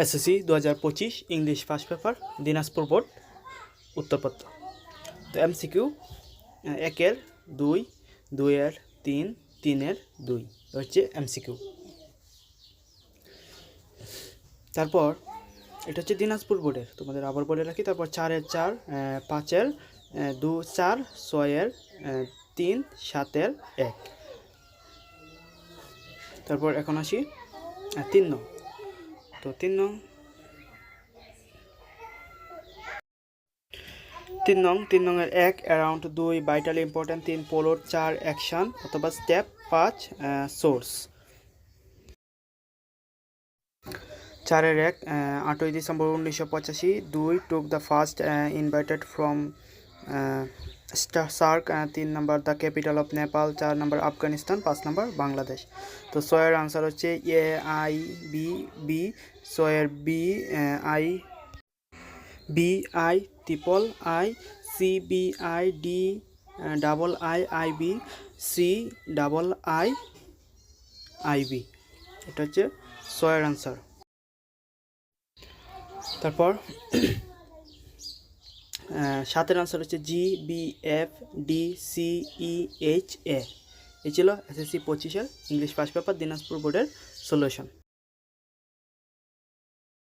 SSC দু হাজার পঁচিশ English first paper, Dinajpur board, উত্তরপত্র। তো এমসিকিউ একের দুই, দুইয়ের তিন, তিনের দুই হচ্ছে এমসিকিউ। তারপর, এটা হচ্ছে দিনাজপুর বোর্ডের, তোমাদের আবার বলে রাখি, তারপর চারের চার পাঁচের দু চার, ছয়ের তিন, সাতের এক। তারপর এখন আসি তিন নং। তো তিন নং। তিন নং, তিন নংয়ের এক অ্যারাউন্ড দুই ভাইটালি ইম্পর্ট্যান্ট তিন পোলোর চার অ্যাকশন অথবা স্টেপ পাঁচ সোর্স চারের এক আটই ডিসেম্বর উনিশশো পঁচাশি, দুই টুক the first invited from SAARC তিন নম্বর দ্য ক্যাপিটাল অফ নেপাল, চার নম্বর আফগানিস্তান, পাঁচ নম্বর বাংলাদেশ। তো ছয়ের আনসার হচ্ছে এ, আই, বি বি ছয়ের B I B, I triple I, C, B, I, D, double I I, B, C, double I I, B. এটা হচ্ছে ছয়ের আনসার। তারপর সাতের আনসার হচ্ছে G B F D C E H A এই ছিল SSC পঁচিশের ইংলিশ ফার্স্ট পেপার দিনাজপুর বোর্ডের সলিউশন